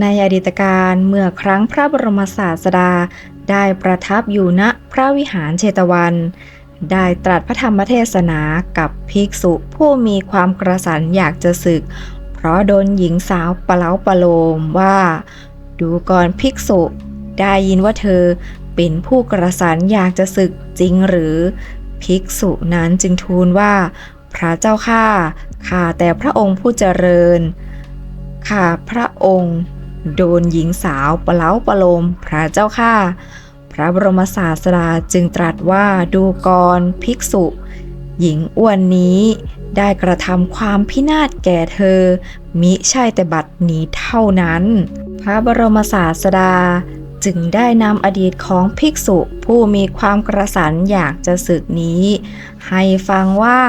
ในอดีตการเมื่อครั้งพระบรมศาสดาได้ประทับอยู่ณพระวิหารเชตวัน ได้ตรัสพระธรรมเทศนากับภิกษุผู้มีความกระสันอยากจะศึก เพราะโดนหญิงสาวปะเล้าปะโลมว่า ดูก่อนภิกษุ ได้ยินว่าเธอเป็นผู้กระสันอยากจะศึกจริงหรือ ภิกษุนั้นจึงทูลว่า พระเจ้าข้าข้าแต่พระองค์ผู้เจริญข้าพระองค์ โดนหญิงสาวปะเล้าปะโลมพระเจ้าข้าพระบรมศาสดาจึงตรัสว่าดูก่อนภิกษุ หญิงอ้วนนี้ได้กระทำความพินาศแก่เธอ มิใช่แต่บัดนี้เท่านั้น พระบรมศาสดาจึงได้นำอดีตของภิกษุผู้มีความกระสันอยากจะศึกนี้ ให้ฟังว่า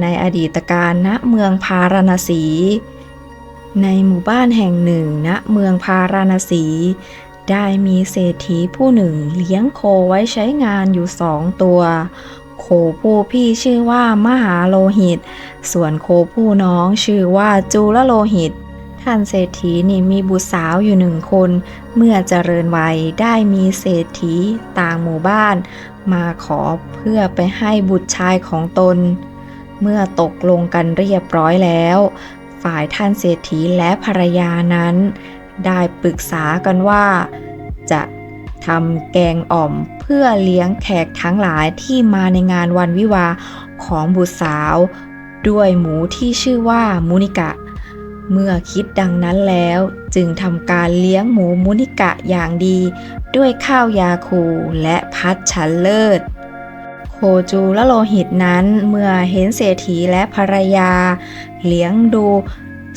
ในอดีตการณเมืองพาราณสี ในหมู่บ้านแห่งหนึ่งณเมืองพาราณสี ได้มีเศรษฐีผู้หนึ่งเลี้ยงโคไว้ใช้งานอยู่สองตัว โคผู้พี่ชื่อว่ามหาโลหิต ส่วนโคผู้น้องชื่อว่าจูลโลหิต ท่านเศรษฐีนี่มีบุตรสาวอยู่หนึ่งคน เมื่อเจริญวัยได้มีเศรษฐีต่างหมู่บ้าน มาขอเพื่อไปให้บุตรชายของตนเมื่อตกลงกันเรียบร้อยแล้ว ฝ่ายท่านเศรษฐีและภรรยานั้น ได้ปรึกษากันว่า จะทำแกงอ่อมเพื่อเลี้ยงแขกทั้งหลายที่มาในงานวันวิวาของบุตรสาว ด้วยหมูที่ชื่อว่ามูนิกะ เมื่อคิดดังนั้นแล้วจึงทำการเลี้ยงหมูมูนิกะอย่างดี ด้วยข้าวยาคูและพัดชันเลิศ โคจูและโลหิตนั้นเมื่อเห็นเศรษฐีและภรรยา เลี้ยงดู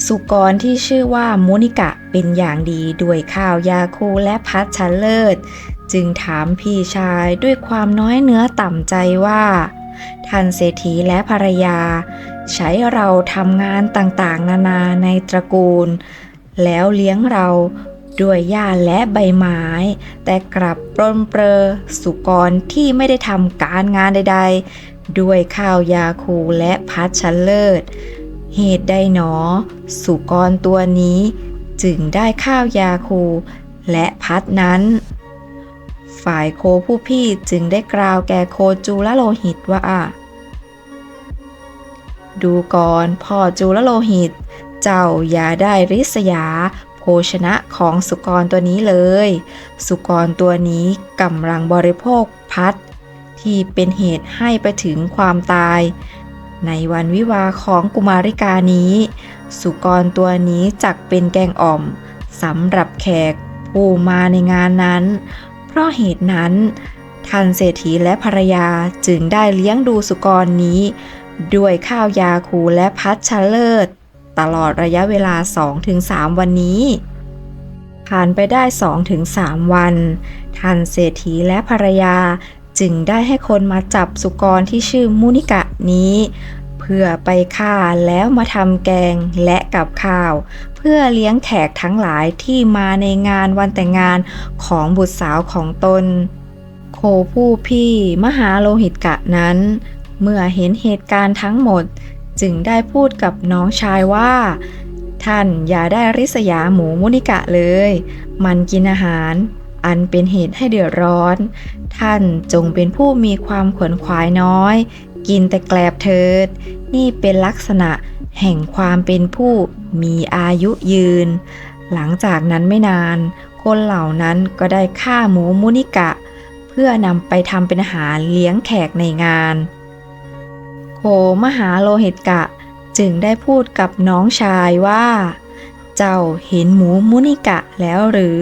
สุกรที่ชื่อว่ามูนิกะเป็นอย่างดีด้วยข้าวยาคูและพัดชั้นเลิศ จึงถามพี่ชายด้วยความน้อยเนื้อต่ำใจว่า ท่านเศรษฐีและภรรยา ใช้เราทำงานต่างๆ นานาในตระกูล แล้วเลี้ยงเรา ด้วยหญ้าและใบไม้ แต่กลับปรนเปรอสุกรที่ไม่ได้ทำการงานใด ๆ ด้วยข้าวยาคูและพัดชั้นเลิศ เหตุใดหนอ สุกรตัวนี้ จึงได้ข้าวยาคูและพัดนั้น ฝ่ายโคผู้พี่จึงได้กล่าวแก่โคจูลโลหิตว่าดูก่อนพ่อจูลโลหิต เจ้าอย่าได้ริษยา ภชนะของสุกรตัวนี้เลย สุกรตัวนี้กำลังบริโภคพัด ที่เป็นเหตุให้ไปถึงความตาย ในวันวิวาของกุมาริกานี้ สุกรตัวนี้จักเป็นแกงอ่อมสำหรับแขกผู้มาในงานนั้น เพราะเหตุนั้นท่านเศรษฐีและภรรยาจึงได้เลี้ยงดูสุกรนี้ ด้วยข้าวยาคูและพัดชะเลิศ ตลอดระยะเวลา 2-3 วันนี้ ผ่านไปได้ 2-3 วัน ท่านเศรษฐีและภรรยาจึงได้ให้คนมาจับสุกรที่ชื่อมุนิกะนี้ เพื่อไปฆ่าแล้วมาทำแกงและกับข้าว เพื่อเลี้ยงแขกทั้งหลายที่มาในงานวันแต่งงานของบุตรสาวของตน โคผู้พี่มหาโลหิตกะนั้น เมื่อเห็นเหตุการณ์ทั้งหมด จึงได้พูดกับน้องชายว่า ท่านอย่าได้ริษยาหมูมุนิกะเลย มันกินอาหาร อันเป็นเหตุให้เดือดร้อน ท่านจงเป็นผู้มีความขวนขวายน้อย กินแต่แกลบเถิด นี่เป็นลักษณะแห่งความเป็นผู้มีอายุยืน หลังจากนั้นไม่นาน คนเหล่านั้นก็ได้ฆ่าหมูมุนิกะ เพื่อนำไปทำเป็นอาหารเลี้ยงแขกในงาน โคมหาโลหิตกะ จึงได้พูดกับน้องชายว่า เจ้าเห็นหมูมุนิกะแล้วหรือ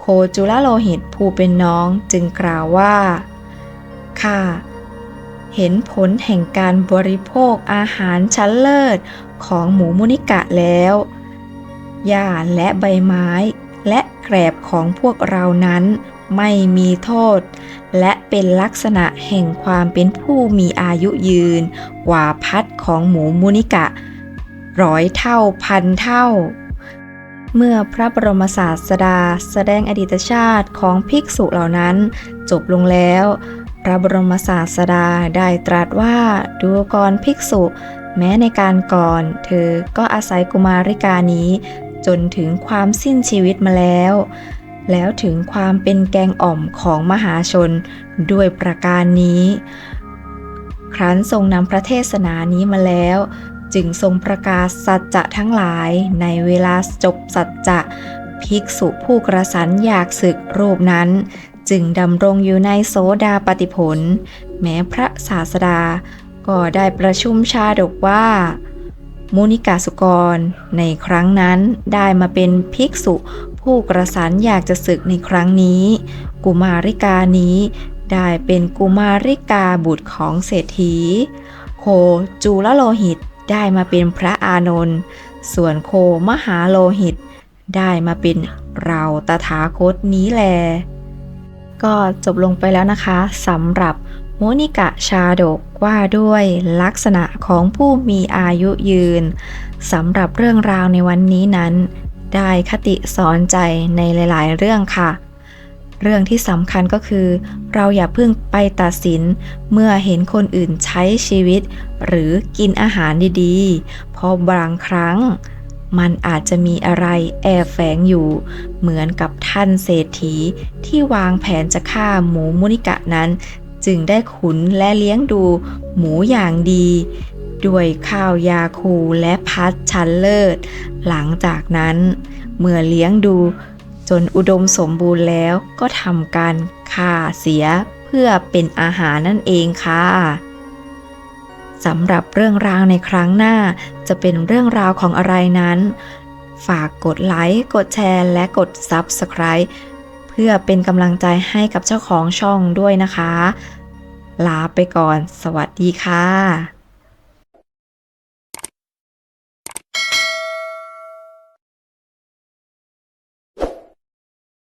โคจุลโลหิตผู้เป็นน้องจึงกล่าวว่าข้าเห็นผลแห่งการบริโภคอาหารชั้นเลิศของหมูมุนิกะแล้วหญ้าและใบไม้และแกรบของพวกเรานั้น ไม่มีโทษ และเป็นลักษณะแห่งความเป็นผู้มีอายุยืน กว่าพัดของหมูมุนิกะ ร้อยเท่าพันเท่า เมื่อพระบรมศาสดาแสดงอดีตชาติของภิกษุเหล่านั้น จบลงแล้ว พระบรมศาสดาได้ตรัสว่าดูก่อนภิกษุ แม้ในการก่อน เธอก็อาศัยกุมาริกานี้จนถึงความสิ้นชีวิตมาแล้ว แล้วถึงความเป็นแกงอ่อมของมหาชนด้วยประการนี้ ครั้นทรงนำพระเทศนานี้มาแล้ว จึงทรงประกาศสัจจะทั้งหลายในเวลาจบสัจจะภิกษุผู้กระสันอยากศึกรูปนั้น จึงดำรงอยู่ในโสดาปติผล แม้พระศาสดา ก็ได้ประชุมชาดกว่า มุนิกาสุกร ในครั้งนั้นได้มาเป็นภิกษุ ผู้กระสันอยากจะศึกในครั้งนี้ กุมาริกานี้ได้เป็นกุมาริกาบุตรของเศรษฐี โคจูลโลหิตได้มาเป็นพระอานนท์ ส่วนโคมหาโลหิต ได้มาเป็นเราตถาคตนี้แล ก็จบลงไปแล้วนะคะสำหรับโมนิกะชาดกว่าด้วยลักษณะของผู้มีอายุยืนสำหรับเรื่องราวในวันนี้นั้น ได้คติสอนใจในหลาย ๆ เรื่องค่ะ เรื่องที่สำคัญก็คือ เราอย่าเพิ่งไปตัดสินเมื่อเห็นคนอื่นใช้ชีวิต หรือกินอาหารดีๆ เพราะบางครั้ง มันอาจจะมีอะไรแอบแฝงอยู่ เหมือนกับท่านเศรษฐีที่วางแผนจะฆ่าหมูมุนิกะนั้น จึงได้ขุนและเลี้ยงดูหมูอย่างดี ด้วยข้าวยาคูและพัดชั้นเลิศ หลังจากนั้น เมื่อเลี้ยงดูจนอุดมสมบูรณ์แล้วก็ทำการฆ่าเสียเพื่อเป็นอาหารนั่นเองค่ะสำหรับเรื่องราวในครั้งหน้าจะเป็นเรื่องราวของอะไรนั้น ฝากกดไลค์กดแชร์และกด Subscribe เพื่อเป็นกำลังใจให้กับเจ้าของช่องด้วยนะคะ ลาไปก่อน สวัสดีค่ะ